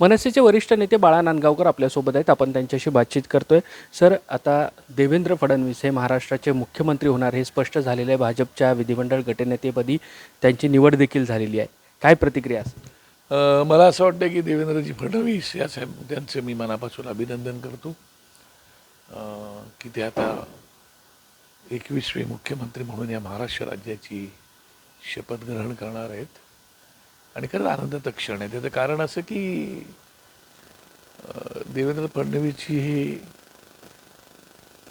मनसेचे वरिष्ठ नेते बाळा नांदगावकर आपल्यासोबत आहेत. आपण त्यांच्याशी बातचीत करतोय. सर आता देवेंद्र फडणवीस हे महाराष्ट्राचे मुख्यमंत्री होणार हे स्पष्ट झालेलं आहे. भाजपच्या विधिमंडळ गटनेतेपदी त्यांची निवड देखील झालेली आहे. काय प्रतिक्रिया असेल मला असं वाटतं की देवेंद्रजी फडणवीस या त्यांचं मी मनापासून अभिनंदन करतो. की ते आता एकवीसवे मुख्यमंत्री म्हणून या महाराष्ट्र राज्याची शपथ ग्रहण करणार आहेत. आणि खरंच आनंदाचं क्षण आहे. त्याचं कारण असं की देवेंद्र फडणवीसची ही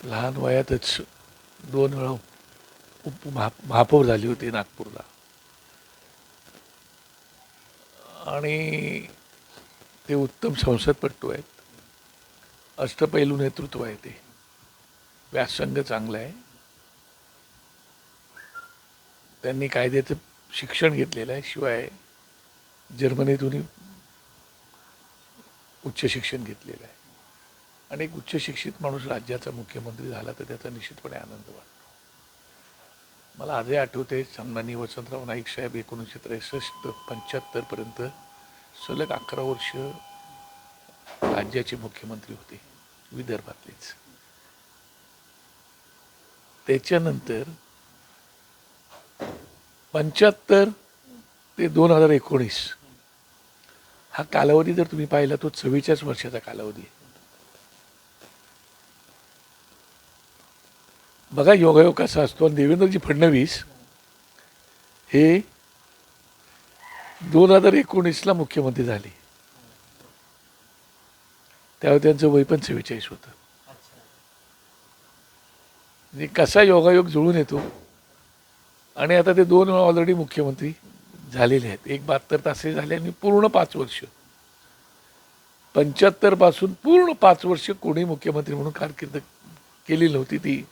लहान वयातच दोन वेळा उप महा महापौर झाली होती नागपूरला. आणि ते उत्तम संसदपटू आहेत. अष्टपैलू नेतृत्व आहे ते. व्यासंग चांगला आहे. त्यांनी कायद्याचं शिक्षण घेतलेलं आहे. शिवाय जर्मनीतूनही उच्च शिक्षण घेतलेलं आहे. आणि एक उच्च शिक्षित माणूस राज्याचा मुख्यमंत्री झाला तर त्याचा निश्चितपणे आनंद वाटतो. मला आजही आठवते सन्मानी वसंतराव नाईक साहेब एकोणीसशे त्रेसष्ट पंच्याहत्तरपर्यंत सलग अकरा वर्ष राज्याचे मुख्यमंत्री होते विदर्भातलेच. त्याच्यानंतर पंच्याहत्तर ते दोन हजार एकोणीस हा कालावधी जर तुम्ही पाहिला तो चव्वेचाळीस वर्षाचा कालावधी आहे. बघा योगायोग कसा असतो. आणि देवेंद्रजी फडणवीस हे दोन हजार एकोणीसला मुख्यमंत्री झाले. त्यावेळी त्यांचं वय पण चव्वेचाळीस होतं. म्हणजे कसा योगायोग जुळून येतो. आणि आता ते दोन वेळा ऑलरेडी मुख्यमंत्री झालेले आहेत. एक बहात्तर तासे झाले आणि पूर्ण पाच वर्ष. पंच्याहत्तरपासून पूर्ण पाच वर्ष कोणी मुख्यमंत्री म्हणून कारकीर्द केली नव्हती ती.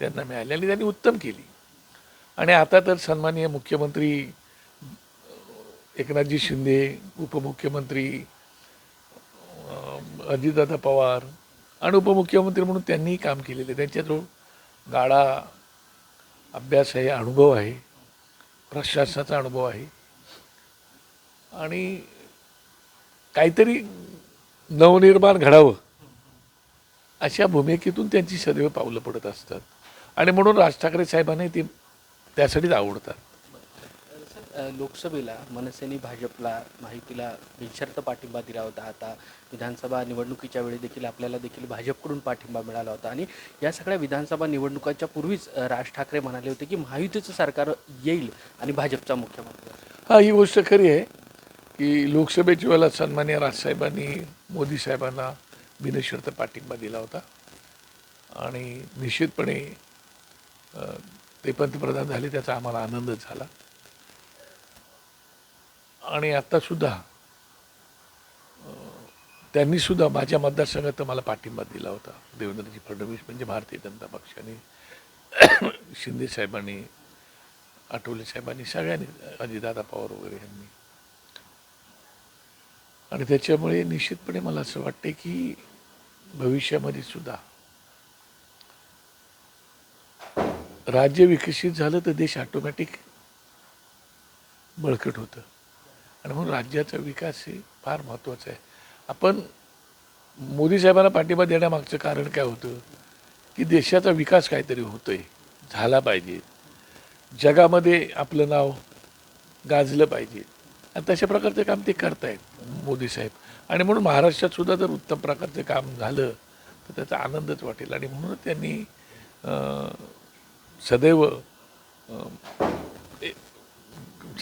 त्यांना मिळाली आणि त्यांनी उत्तम केली. आणि आता तर सन्माननीय मुख्यमंत्री एकनाथजी शिंदे उपमुख्यमंत्री अजितदादा पवार आणि उपमुख्यमंत्री म्हणून त्यांनीही काम केलेलं. आहे त्यांच्याजवळ गाडा अभ्यास आहे अनुभव आहे. प्रशासनाचा अनुभव आहे. आणि काहीतरी नवनिर्माण घडावं अशा भूमिकेतून त्यांची सदैव पावलं पडत असतात. आणि म्हणून राज ठाकरे साहेबांनी ते त्यासाठीच आवडतात. लोकसभेला मनसेने भाजपला माहितीला बिनशर्त पाठिंबा दिला होता. आता विधानसभा निवडणुकीच्या वेळी देखील आपल्याला देखील भाजपकडून पाठिंबा मिळाला होता. आणि या सगळ्या विधानसभा निवडणुकांच्या पूर्वीच राज ठाकरे म्हणाले होते की महायुतीचं सरकार येईल आणि भाजपचा मुख्यमंत्री. हा ही गोष्ट खरी आहे की लोकसभेच्या वेळेला सन्मान्य राजसाहेबांनी मोदी साहेबांना बिनशर्त पाठिंबा दिला होता. आणि निश्चितपणे ते पंतप्रधान झाले त्याचा आम्हाला आनंदच झाला. आणि आत्तासुद्धा त्यांनीसुद्धा माझ्या मतदारसंघात तर मला पाठिंबा दिला होता. देवेंद्रजी फडणवीस म्हणजे भारतीय जनता पक्षाने शिंदे साहेबांनी आठवले साहेबांनी सगळ्यांनी अजितदादा पवार वगैरे यांनी. आणि त्याच्यामुळे निश्चितपणे मला असं वाटते की भविष्यामध्ये सुद्धा राज्य विकसित झालं तर देश ऑटोमॅटिक बळकट होतं. आणि म्हणून राज्याचा विकास हे फार महत्त्वाचा आहे. आपण मोदी साहेबांना पाठिंबा देण्यामागचं कारण काय होतं? की देशाचा विकास काहीतरी होतोय झाला पाहिजे. जगामध्ये आपलं नाव गाजलं पाहिजे. आणि तशा प्रकारचं काम ते करतायत मोदी साहेब. आणि म्हणून महाराष्ट्रात सुद्धा जर उत्तम प्रकारचं काम झालं तर त्याचा आनंदच वाटेल. आणि म्हणून त्यांनी सदैव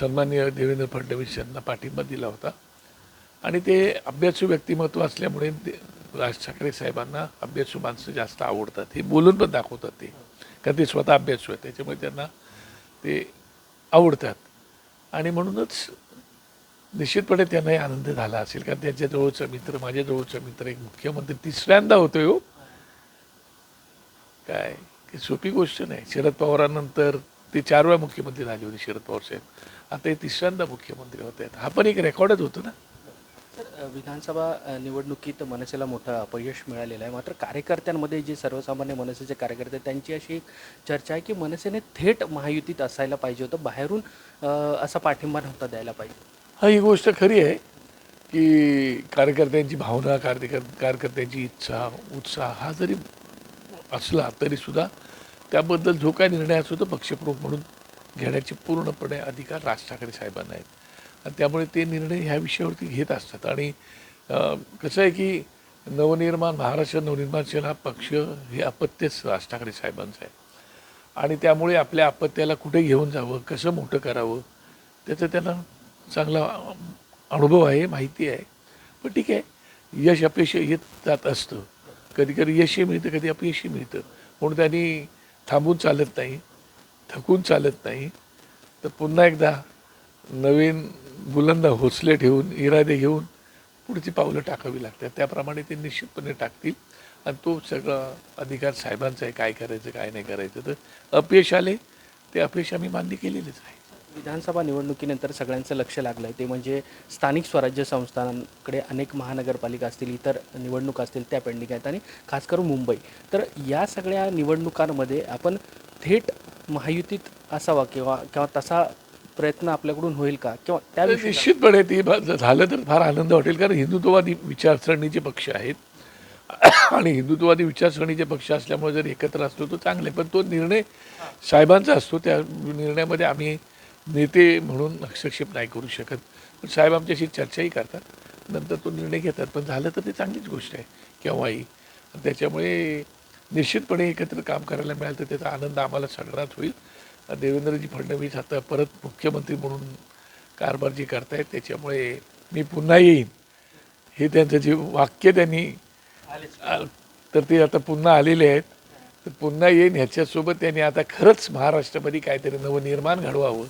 अं, सन्माननीय देवेंद्र फडणवीस यांना पाठिंबा दिला होता. आणि ते अभ्यासू व्यक्तिमत्व असल्यामुळे ते राज ठाकरे साहेबांना अभ्यासू माणसं जास्त आवडतात. हे बोलून पण दाखवतात ते. कारण ते स्वतः अभ्यासू आहेत. त्याच्यामुळे त्यांना ते आवडतात. आणि म्हणूनच निश्चितपणे त्यांनाही आनंद झाला असेल. कारण त्यांच्याजवळचा मित्र माझ्याजवळचा मित्र एक मुख्यमंत्री तिसऱ्यांदा होतो हो. काय? की सोपी गोष्ट नाही. शरद पवारांनंतर ते चार वेळा मुख्यमंत्री झाले होते शरद पवार साहेब. आता हे तिसऱ्यांदा मुख्यमंत्री होत आहेत. हा पण एक रेकॉर्डच होतं ना? विधानसभा निवडणुकीत मनसेला मोठं अपयश मिळालेलं आहे. मात्र कार्यकर्त्यांमध्ये जे सर्वसामान्य मनसेचे कार्यकर्ते त्यांची अशी एक चर्चा आहे की मनसेने थेट महायुतीत असायला पाहिजे होतं. बाहेरून असा पाठिंबा नव्हता द्यायला पाहिजे. हा ही गोष्ट खरी आहे की कार्यकर्त्यांची भावना कार्यकर कार्यकर्त्यांची इच्छा उत्साह हा जरी असला तरीसुद्धा त्याबद्दल जो काय निर्णय असतो तो पक्षप्रमुख म्हणून घेण्याचे पूर्णपणे अधिकार राज ठाकरे साहेबांना आहेत. आणि त्यामुळे ते निर्णय ह्या विषयावरती घेत असतात. आणि कसं आहे की नवनिर्माण महाराष्ट्र नवनिर्माण सेना हा पक्ष हे अपत्यच राज ठाकरे साहेबांचं आहे. आणि त्यामुळे आपल्या अपत्याला कुठे घेऊन जावं कसं मोठं करावं त्याचा त्यांना चांगला अनुभव आहे माहिती आहे. पण ठीक आहे यश अपयश येत जात असतं. कधी कधी यशही मिळतं कधी अपयशही मिळतं. म्हणून त्यांनी थांबून चालत नाही थकून चालत नाही. तर पुन्हा एकदा नवीन बुलंद हौसले ठेवून इरादे घेऊन पुढची पावलं टाकावी लागतात. त्याप्रमाणे ते निश्चितपणे टाकतील. आणि तो सगळा अधिकार साहेबांचा आहे काय करायचं काय नाही करायचं. तर अपयश आले ते अपयश आम्ही मान्य केलेलेच आहे. विधानसभा निवडणुकीनंतर सगळ्यांचं लक्ष लागलं आहे ते म्हणजे स्थानिक स्वराज्य संस्थांकडे अनेक महानगरपालिका असतील इतर निवडणुका असतील त्या पेंडिंग आहेत. आणि खास करून मुंबई. तर या सगळ्या निवडणुकांमध्ये आपण थेट महायुतीत असावा किंवा किंवा तसा प्रयत्न आपल्याकडून होईल का? किंवा त्याविषयी निश्चितपणे ते झालं तर फार आनंद वाटेल कारण हिंदुत्ववादी विचारसरणीचे पक्ष आहेत. आणि हिंदुत्ववादी विचारसरणीचे पक्ष असल्यामुळे जर एकत्र असतो तो चांगले पण तो निर्णय साहेबांचा असतो. त्या निर्णयामध्ये आम्ही नेते म्हणून हस्तक्षेप नाही करू शकत. पण साहेब आमच्याशी चर्चाही करतात. नंतर तो निर्णय घेतात. पण झालं तर ते चांगलीच गोष्ट आहे. केव्हाही. त्याच्यामुळे निश्चितपणे एकत्र काम करायला मिळालं तर त्याचा आनंद आम्हाला सगळ्यांनाच होईल. देवेंद्रजी फडणवीस आता परत मुख्यमंत्री म्हणून कारभार जे करतायत त्याच्यामुळे मी पुन्हा येईन. हे त्यांचं जे वाक्य त्यांनी तर ते आता पुन्हा आलेले आहेत. तर पुन्हा येईन. ह्याच्यासोबत त्यांनी आता खरंच महाराष्ट्रामध्ये काहीतरी नवनिर्माण घडवावं.